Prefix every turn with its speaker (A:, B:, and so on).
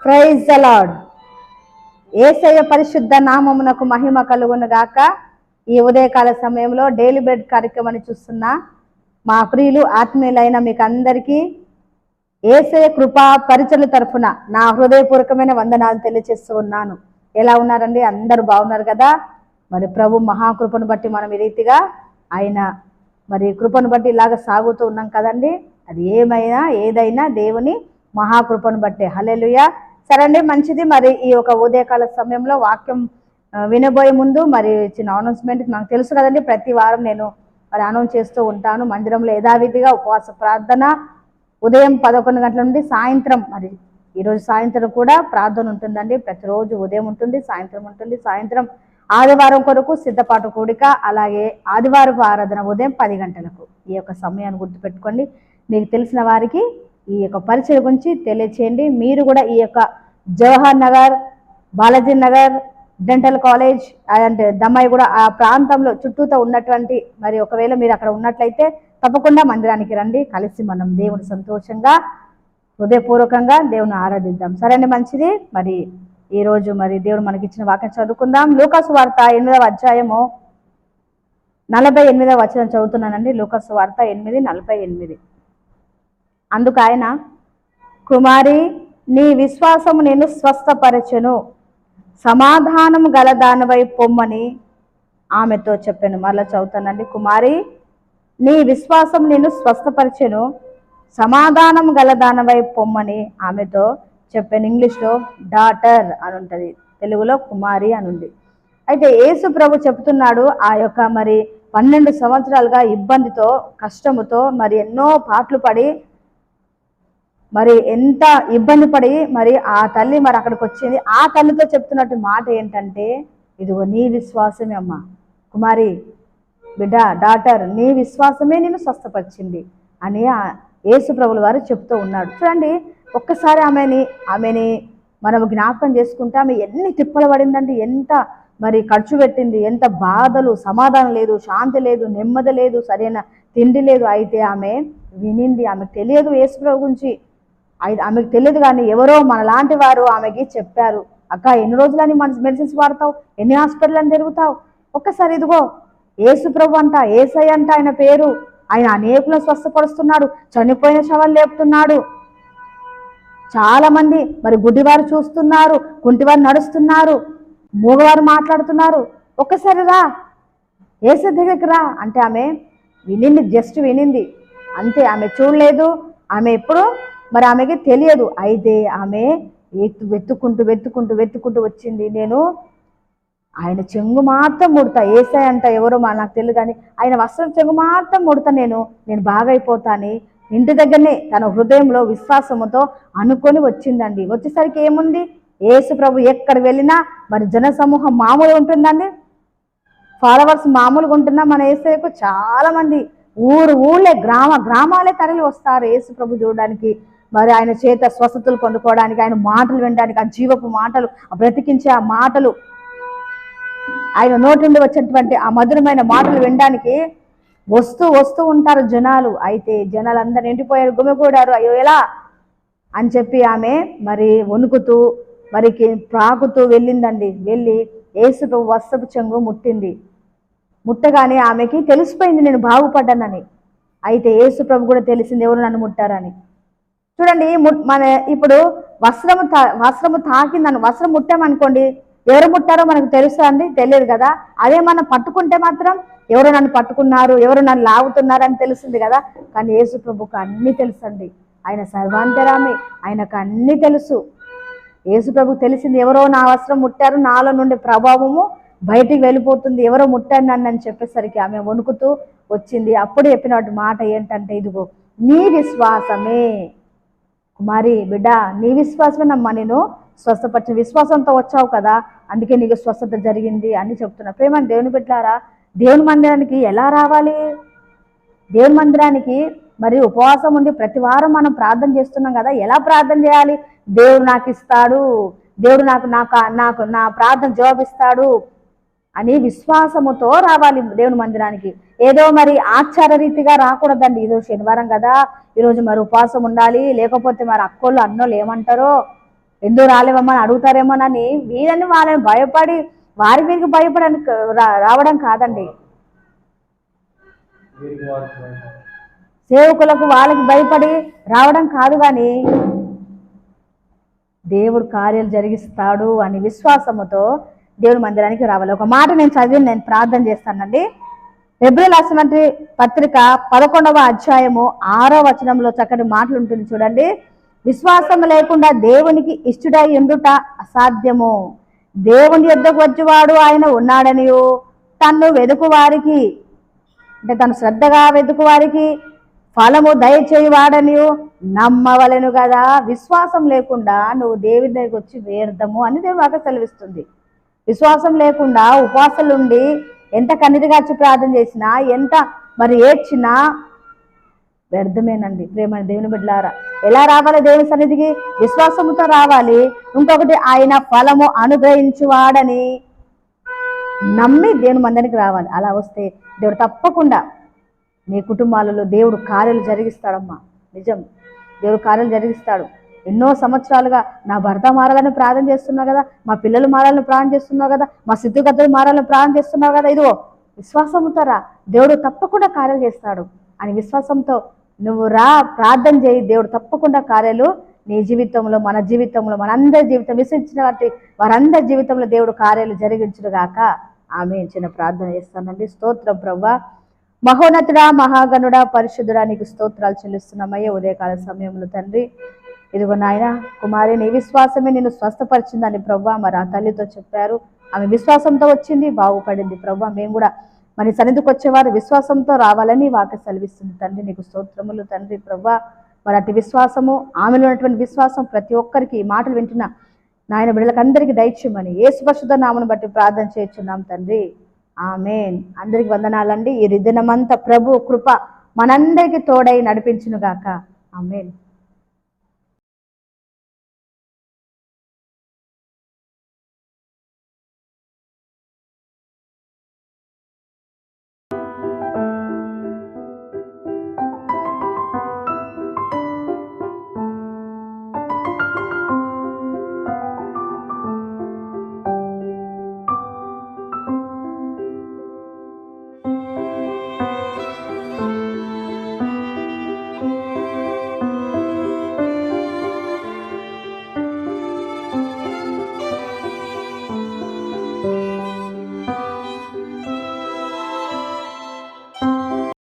A: Praise the lord పరిశుద్ధ నామమునకు మహిమ కలుగును గాక ఈ ఉదయకాల సమయంలో డైలీ బెడ్ కార్యక్రమాన్ని చూస్తున్న మా ప్రియులు ఆత్మీయులైన మీకు అందరికీ ఏసయ కృపా పరిచర్ల తరఫున నా హృదయపూర్వకమైన వందనాలు తెలియజేస్తూ ఉన్నాను. ఎలా ఉన్నారండి? అందరూ బాగున్నారు కదా? మరి ప్రభు మహాకృపను బట్టి మనం ఈ రీతిగా ఆయన మరి కృపను బట్టి ఇలాగ సాగుతూ ఉన్నాం కదండి? అది ఏమైనా ఏదైనా దేవుని మహాకృపను బట్టే. హల్లెలూయా. సరే అండి మంచిది. మరి ఈ యొక్క ఉదయకాల సమయంలో వాక్యం వినబోయే ముందు మరి చిన్న అనౌన్స్మెంట్ నాకు తెలుసు కదండి. ప్రతి వారం నేను మరి అనౌన్స్ చేస్తూ ఉంటాను. మందిరంలో యథావిధిగా ఉపవాస ప్రార్థన ఉదయం పదకొండు గంటల నుండి సాయంత్రం మరి ఈరోజు సాయంత్రం కూడా ప్రార్థన ఉంటుందండి. ప్రతిరోజు ఉదయం ఉంటుంది సాయంత్రం ఉంటుంది. సాయంత్రం ఆదివారం కొరకు సిద్ధపాటు కూడిక అలాగే ఆదివారపు ఆరాధన ఉదయం పది గంటలకు. ఈ యొక్క సమయాన్ని గుర్తుపెట్టుకోండి. మీకు తెలిసిన వారికి ఈ యొక్క పరిచయం గురించి తెలియచేయండి. మీరు కూడా ఈ యొక్క జవహర్ నగర్ బాలాజీ నగర్ డెంటల్ కాలేజ్ అంటే దమ్మాయి కూడా ఆ ప్రాంతంలో చుట్టూతో ఉన్నటువంటి మరి ఒకవేళ మీరు అక్కడ ఉన్నట్లయితే తప్పకుండా మందిరానికి రండి. కలిసి మనం దేవుని సంతోషంగా హృదయపూర్వకంగా దేవుని ఆరాధిద్దాం. సరే అండి మంచిది. మరి ఈరోజు మరి దేవుడు మనకి ఇచ్చిన వాక్యం చదువుకుందాం. లూకాసు వార్త ఎనిమిదవ అధ్యాయము నలభై ఎనిమిదవ వచనం చదువుతున్నానండి. లూకాసు వార్త ఎనిమిది నలభై ఎనిమిది. అందుకు ఆయన కుమారి నీ విశ్వాసము నేను స్వస్థపరచను. సమాధానం గల దానివై పొమ్మని ఆమెతో చెప్పాను. మరలా చదువుతానండి. కుమారి నీ విశ్వాసం నేను స్వస్థపరిచెను. సమాధానం గల దానివై పొమ్మని ఆమెతో చెప్పాను. ఇంగ్లీష్లో డాటర్ అని ఉంటుంది తెలుగులో కుమారి అని ఉంది అయితే యేసు ప్రభు చెప్తున్నాడు ఆ యొక్క మరి పన్నెండు సంవత్సరాలుగా ఇబ్బందితో కష్టముతో మరి ఎన్నో పాటలు పడి మరి ఎంత ఇబ్బంది పడి మరి ఆ తల్లి మరి అక్కడికి వచ్చింది. ఆ తల్లితో చెప్తున్నట్టు మాట ఏంటంటే ఇదిగో నీ విశ్వాసమే అమ్మా. కుమారి బిడ్డ డాటర్ నీ విశ్వాసమే నేను స్వస్థపరిచింది అని యేసు ప్రభుల వారు చెప్తూ ఉన్నాడు. చూడండి ఒక్కసారి ఆమెని ఆమెని మనం జ్ఞాపకం చేసుకుంటే ఆమె ఎన్ని తిప్పలు పడిందండి ఎంత మరి ఖర్చు పెట్టింది ఎంత బాధలు సమాధానం లేదు శాంతి లేదు నెమ్మది లేదు సరైన తిండి లేదు. అయితే ఆమె వినింది ఆమెకు తెలియదు యేసు ప్రభు గురించి. ఆమెకు తెలియదు కానీ ఎవరో మనలాంటి వారు ఆమెకి చెప్పారు అక్క ఎన్ని రోజులని మన మెడిసిన్స్ వాడతావు? ఎన్ని హాస్పిటల్ అని తిరుగుతావు? ఒక్కసారి ఇదిగో ఏసుప్రభు ప్రభు అంట ఏసై అంట ఆయన పేరు. ఆయన అనేకులను స్వస్థపరుస్తున్నాడు చనిపోయిన శవాలు లేపుతున్నాడు. చాలామంది మరి గుడ్డివారు చూస్తున్నారు కుంటివారు నడుస్తున్నారు మూగవారు మాట్లాడుతున్నారు. ఒక్కసారి రా ఏసై దగ్గరికి రా అంటే ఆమె వినింది జస్ట్ వినింది. అంతే ఆమె చూడలేదు ఆమె ఎప్పుడు మరి ఆమెకి తెలియదు. అయితే ఆమె ఎత్తు వెతుక్కుంటూ వెతుక్కుంటూ వెతుక్కుంటూ వచ్చింది. నేను ఆయన చెంగు మాత్రం ముడతా. ఏసై అంట ఎవరో మా నాకు తెలియదు కానీ ఆయన వస్త్రం చెంగు మాత్రం ముడతా నేను. నేను బాగైపోతాని. ఇంటి దగ్గరనే తన హృదయంలో విశ్వాసముతో అనుకొని వచ్చిందండి. వచ్చేసరికి ఏముంది? యేసు ప్రభు ఎక్కడ వెళ్ళినా మరి జన సమూహం మామూలు ఉంటుందండి? ఫాలోవర్స్ మామూలుగా ఉంటున్నా మన ఏసైకు చాలామంది. ఊరు ఊళ్ళే గ్రామ గ్రామాలే తరలి వస్తారు యేసు ప్రభు చూడడానికి. మరి ఆయన చేత స్వస్థతలు పొందుకోవడానికి ఆయన మాటలు వినడానికి ఆ జీవపు మాటలు బ్రతికించే ఆ మాటలు. ఆయన నోటి నుండి వచ్చినటువంటి ఆ మధురమైన మాటలు వినడానికి వస్తూ వస్తూ ఉంటారు జనాలు. అయితే జనాలు అందరు నిండిపోయారు గుమిగూడారు. అయ్యో ఎలా? అని చెప్పి ఆమె మరి వణుకుతూ మరికి ప్రాకుతూ వెళ్ళిందండి. వెళ్ళి ఏసు వస్త్రపు చెంగు ముట్టింది. ముట్టగానే ఆమెకి తెలిసిపోయింది నేను బాగుపడ్డానని. అయితే యేసు ప్రభు కూడా తెలిసింది ఎవరు నన్ను ముట్టారని. చూడండి ము- మన ఇప్పుడు వస్త్రము తా వస్త్రము తాకిందని వస్త్రం ముట్టామనుకోండి ఎవరు ముట్టారో మనకు తెలుసా అండి? తెలియదు కదా. అదే మనం పట్టుకుంటే మాత్రం ఎవరు నన్ను పట్టుకున్నారు ఎవరు నన్ను లాగుతున్నారు అని తెలుస్తుంది కదా. కానీ యేసు ప్రభుకు అన్నీ తెలుసండి. ఆయన సర్వాంతరామి. ఆయనకు అన్నీ తెలుసు. యేసు ప్రభు తెలిసింది ఎవరో నా వస్త్రం ముట్టారు నాలో నుండి ప్రభావము బయటికి వెళ్ళిపోతుంది. ఎవరో ముట్టారు నన్ను అని చెప్పేసరికి ఆమె వణుకుతూ వచ్చింది. అప్పుడు చెప్పినట్టు మాట ఏంటంటే ఇదిగో నీ విశ్వాసమే. కుమారి బిడ్డ నీ విశ్వాసమే నమ్మా నేను. స్వస్థపరిచిన విశ్వాసంతో వచ్చావు కదా అందుకే నీకు స్వస్థత జరిగింది అని చెప్తున్నా. ప్రేమ దేవుని బిడ్డారా దేవుని మందిరానికి ఎలా రావాలి? దేవుని మందిరానికి మరి ఉపవాసం ఉండి ప్రతి వారం మనం ప్రార్థన చేస్తున్నాం కదా ఎలా ప్రార్థన చేయాలి? దేవుడు నాకు ఇస్తాడు దేవుడు నాకు నాకు నాకు నా ప్రార్థన జవాబిస్తాడు అని విశ్వాసముతో రావాలి దేవుని మందిరానికి. ఏదో మరి ఆచార రీతిగా రాకూడదండి ఈరోజు శనివారం కదా ఈరోజు మరి ఉపవాసం ఉండాలి లేకపోతే మరి అక్కోళ్ళు అన్నోళ్ళు ఏమంటారో ఎందుకు రాలేవమ్మా అని అడుగుతారేమోనని వీరని వాళ్ళని భయపడి వారి మీదకి భయపడానికి రావడం కాదండి. సేవకులకు వాళ్ళకి భయపడి రావడం కాదు కానీ దేవుడు కార్యాలు జరిగిస్తాడు అని విశ్వాసముతో దేవుడి మందిరానికి రావాలి. ఒక మాట నేను చదివి నేను ప్రార్థన చేస్తానండి. ఫిబ్రవరి రాసినటువంటి పత్రిక పదకొండవ అధ్యాయము ఆరో వచనంలో చక్కటి మాటలు ఉంటుంది చూడండి. విశ్వాసం లేకుండా దేవునికి ఇష్టడై ఉండుట అసాధ్యము. దేవుని యొద్దకు వచ్చేవాడు ఆయన ఉన్నాడని తన్ను వెదుకువారికి అంటే తను శ్రద్ధగా వెతుకు వారికి ఫలము దయచేయవాడని నమ్మవలను కదా విశ్వాసం లేకుండా నువ్వు దేవుని దగ్గరికి వచ్చి వ్యర్థము అని దేవుడు వాక సెలవిస్తుంది. విశ్వాసం లేకుండా ఉపవాసాలుండి ఎంత కన్నీటిగా వచ్చి ప్రార్థన చేసినా ఎంత మరి ఏడ్చినా వ్యర్థమేనండి. ప్రేమ దేవుని బిడ్డలారా. ఎలా రావాలి దేవుని సన్నిధికి? విశ్వాసముతో రావాలి. ఇంకొకటి ఆయన ఫలము అనుగ్రహించువాడని నమ్మి దేవుని మందరికి రావాలి. అలా వస్తే దేవుడు తప్పకుండా మీ కుటుంబాలలో దేవుడు కార్యాలు జరిగిస్తాడమ్మా. నిజం. దేవుడు కార్యాలు జరిగిస్తాడు. ఎన్నో సంవత్సరాలుగా నా భర్త మారాలని ప్రార్థన చేస్తున్నావు కదా మా పిల్లలు మారాలని ప్రార్థన చేస్తున్నావు కదా మా సిద్ధుగద్దలు మారాలని ప్రార్థన చేస్తున్నావు కదా. ఇదిగో విశ్వాసంతో రా. దేవుడు తప్పకుండా కార్యాలు చేస్తాడు. అని విశ్వాసంతో నువ్వు రా ప్రార్థన చేయి. దేవుడు తప్పకుండా కార్యాలు నీ జీవితంలో మన జీవితంలో మనందరి జీవితం విశ్వించిన వారి వారందరి జీవితంలో దేవుడు కార్యాలు జరిగించుగాక ఆమె చిన్న ప్రార్థన చేస్తానండి. స్తోత్రం ప్రభా మహోన్నతుడా మహాగణుడా పరిశుద్ధుడా నీకు స్తోత్రాలు చెల్లిస్తున్నామయ్యే. ఉదయకాల సమయంలో తండ్రి. ఇదిగో నాయన కుమారి నీ విశ్వాసమే నిన్ను స్వస్థపరిచిందని ప్రభా మరి ఆ తల్లితో చెప్పారు. ఆమె విశ్వాసంతో వచ్చింది బాగుపడింది ప్రభా మేము కూడా మరి సన్నిధికి వచ్చేవారు విశ్వాసంతో రావాలని వాక సెలవిస్తుంది. తండ్రి నీకు స్తోత్రములు తండ్రి ప్రభా మరి అటు విశ్వాసము ఆమెలో ఉన్నటువంటి విశ్వాసం ప్రతి ఒక్కరికి ఈ మాటలు వింటున్న నాయన బిడ్డలకందరికీ దయచేయమని ఏ సుపశుద్ధ నామను బట్టి ప్రార్థన చేస్తున్నాం తండ్రి. ఆమెన్. అందరికి వందనాలండి. ఈ దినమంతా ప్రభు కృప మనందరికీ తోడై నడిపించునుగాక. ఆమెన్.